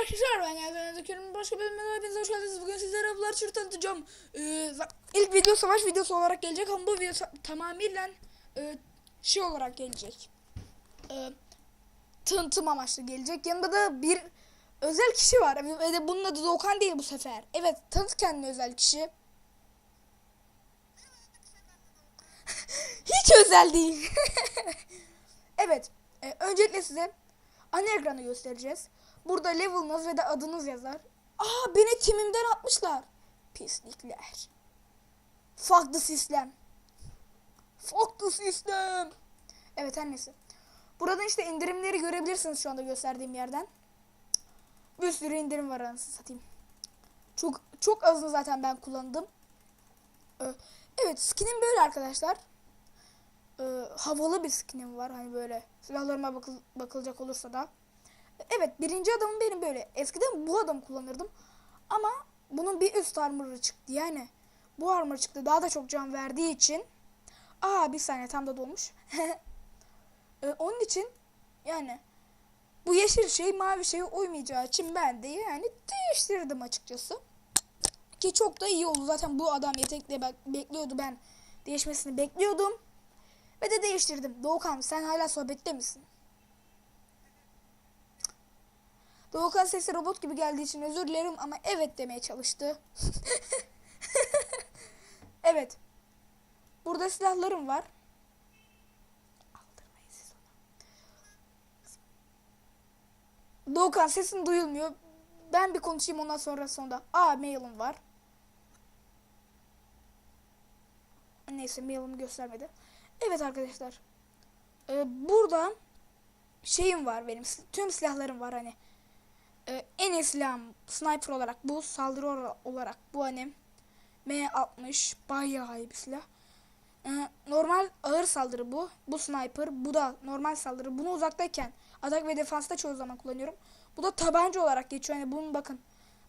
arkadaşlar ben Yazan Özgür'ün başka bölümüne hepiniz hoş geldiniz. Bugün sizlere Bloodshot tanıtacağım. Ee, ilk video savaş videosu olarak gelecek ama bu video tamamıyla e, şey olarak gelecek. Ee, tanıtım amaçlı gelecek. Yanında da bir özel kişi var ve de bunun adı Doğukan değil bu sefer. Evet tanıt kendini özel kişi. Hiç özel değil. evet. e, öncelikle size ana ekranı göstereceğiz. Burada level'ınız ve de adınız yazar. Aa beni timimden atmışlar. Pislikler. Fuck the system. Fuck the system. Evet her neyse. Buradan işte indirimleri görebilirsiniz şu anda gösterdiğim yerden. Bir sürü indirim var anasını satayım. Çok çok azını zaten ben kullandım. Ee, Evet skinim böyle arkadaşlar. Ee, havalı bir skinim var hani böyle silahlarıma bakıl- bakılacak olursa da. Evet birinci adamım benim böyle. Eskiden bu adamı kullanırdım. Ama bunun bir üst armor'ı çıktı yani. Bu armor çıktı daha da çok can verdiği için. Aa bir saniye tam da dolmuş. Ee, onun için yani bu yeşil şey mavi şeye uymayacağı için ben de yani değiştirdim açıkçası. Ki çok da iyi oldu. Zaten bu adam yetenekle bek- bekliyordu ben. Değişmesini bekliyordum. Ve de değiştirdim. Doğukan sen hala sohbette misin? Doğukan sesi robot gibi geldiği için özür dilerim ama evet demeye çalıştı. evet. Burada silahlarım var. Doğukan sesin duyulmuyor. Ben bir konuşayım ondan sonra sonunda. Aa mailim var. Neyse mailimi göstermedi. Evet arkadaşlar. Ee, burada şeyim var benim. Tüm silahlarım var hani. Ee, en silahım sniper olarak bu. Saldırı olarak bu hani. M60 bayağı iyi bir silah. Ee, normal ağır saldırı bu. Bu sniper. Bu da normal saldırı. Bunu uzaktayken atak ve defansta çoğu zaman kullanıyorum. Bu da tabanca olarak geçiyor. Hani bunun bakın.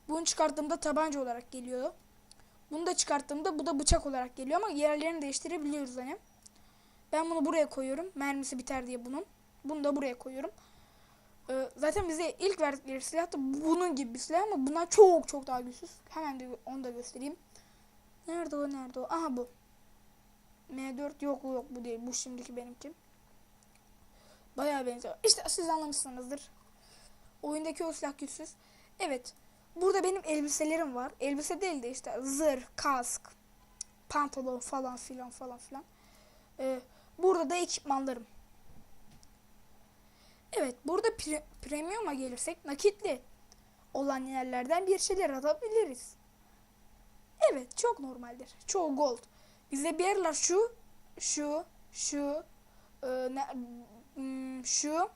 Bunu çıkarttığımda tabanca olarak geliyor. Bunu da çıkarttığımda bu da bıçak olarak geliyor ama yerlerini değiştirebiliyoruz hani. Ben bunu buraya koyuyorum. Mermisi biter diye bunun. Bunu da buraya koyuyorum. Ee, zaten bize ilk verdikleri silah da bunun gibi bir silah ama bunlar çok çok daha güçsüz. Hemen de onu da göstereyim. Nerede o nerede o? Aha bu. M4 yok yok bu değil. Bu şimdiki benimki. Bayağı benziyor. İşte siz anlamışsınızdır. Oyundaki o silah güçsüz. Evet. Burada benim elbiselerim var. Elbise değil de işte zırh, kask, pantolon falan filan falan filan. Ee, burada da ekipmanlarım. Evet burada pre- premium'a gelirsek nakitli olan yerlerden bir şeyler alabiliriz. Evet çok normaldir. Çoğu gold. Bize bir yerler şu, şu, şu, e, ne, hmm, şu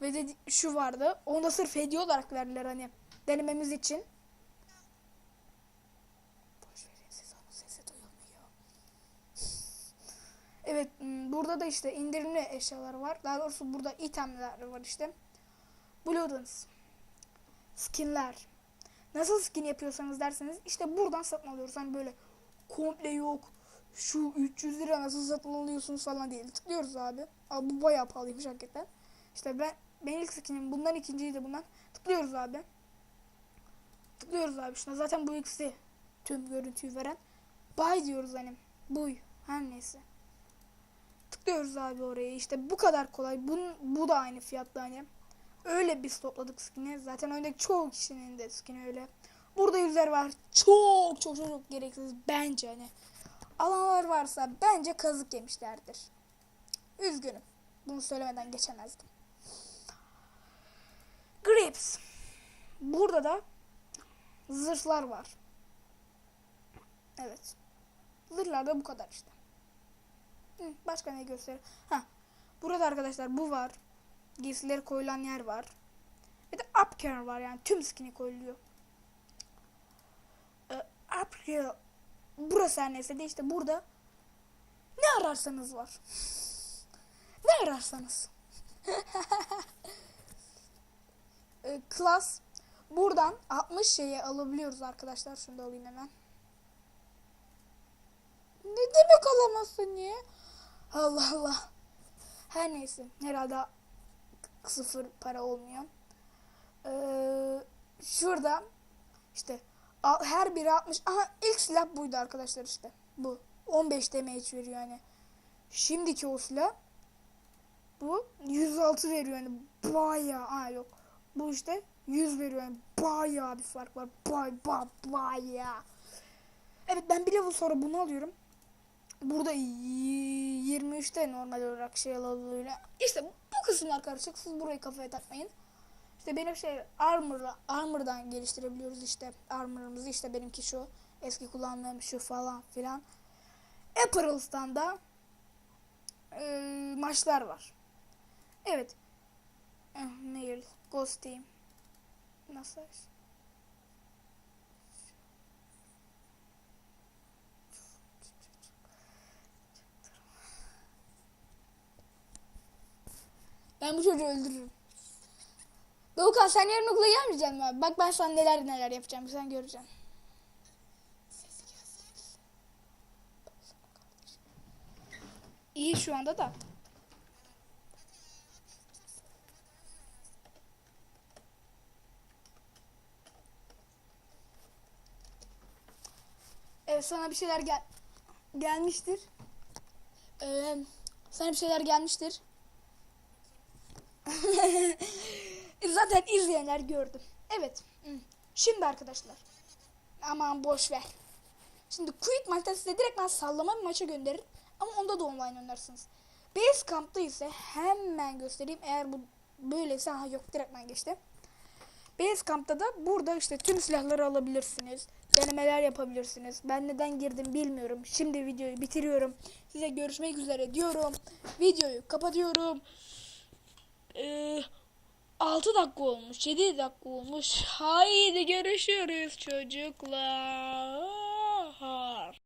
ve de şu vardı. Onu da sırf hediye olarak verdiler hani denememiz için. Evet hmm, burada da işte indirimli eşyalar var. Daha doğrusu burada itemler var işte. Bloodens. Skinler. Nasıl skin yapıyorsanız derseniz işte buradan satın alıyoruz. Hani böyle komple yok. Şu 300 lira nasıl satın alıyorsunuz falan değil. Tıklıyoruz abi. Abi bu bayağı pahalıymış hakikaten. İşte ben ben ilk skinim bundan ikinciyi de bundan. Tıklıyoruz abi. Tıklıyoruz abi şuna. Zaten bu ikisi tüm görüntüyü veren. Buy diyoruz hani. Buy. Her neyse. Tıklıyoruz abi oraya. İşte bu kadar kolay. Bunun, bu da aynı fiyatlı hani. Öyle biz topladık skin'i. Zaten öndeki çoğu kişinin de skin'i öyle. Burada yüzler var. Çok çok çok, çok gereksiz bence hani. Alanlar varsa bence kazık yemişlerdir. Üzgünüm. Bunu söylemeden geçemezdim. Grips. Burada da zırhlar var. Evet. Zırhlar da bu kadar işte. Başka ne gösterir? Ha. Burada arkadaşlar bu var. Giysileri koyulan yer var. Bir de upcare var yani tüm skin'i koyuluyor. Ee, upcare burası her neyse de işte burada ne ararsanız var. ne ararsanız. Ee, Class buradan 60 şeyi alabiliyoruz arkadaşlar. Şunu da alayım hemen. Ne demek alamazsın ya? Allah Allah. Her neyse. Herhalde sıfır para olmuyor. Ee, şurada işte her biri 60. Aha ilk silah buydu arkadaşlar işte. Bu. 15 damage veriyor yani. Şimdiki o silah bu 106 veriyor yani bayağı ha yok. Bu işte 100 veriyor yani bayağı bir fark var. Bay bay bayağı. Evet ben bir level sonra bunu alıyorum. Burada y- 23'te normal olarak şey alıyor. İşte bu kısımlar karışık. Siz burayı kafaya takmayın. İşte benim şey armor'la armor'dan geliştirebiliyoruz işte armor'ımızı işte benimki şu eski kullandığım şu falan filan. Apparel's'tan da e, maçlar var. Evet. Eh, Mail, Ghost Team. Nasıl? Ben bu çocuğu öldürürüm. Doğukan sen yarın okula gelmeyeceksin mi? Bak ben sana neler neler yapacağım sen göreceksin. İyi şu anda da. Evet sana bir şeyler gel gelmiştir. Ee, sana bir şeyler gelmiştir. Zaten izleyenler gördü. Evet. hı. Şimdi arkadaşlar. Aman boş ver. Şimdi quit maçta size direkt ben sallama bir maça gönderir. Ama onda da online oynarsınız. Base Camp'ta ise hemen göstereyim. Eğer bu böyleyse ha yok direkt ben geçti. Base Camp'ta da burada işte tüm silahları alabilirsiniz. Denemeler yapabilirsiniz. Ben neden girdim bilmiyorum. Şimdi videoyu bitiriyorum. Size görüşmek üzere diyorum. Videoyu kapatıyorum. Ee, 6 dakika olmuş. 7 dakika olmuş. Haydi görüşürüz çocuklar.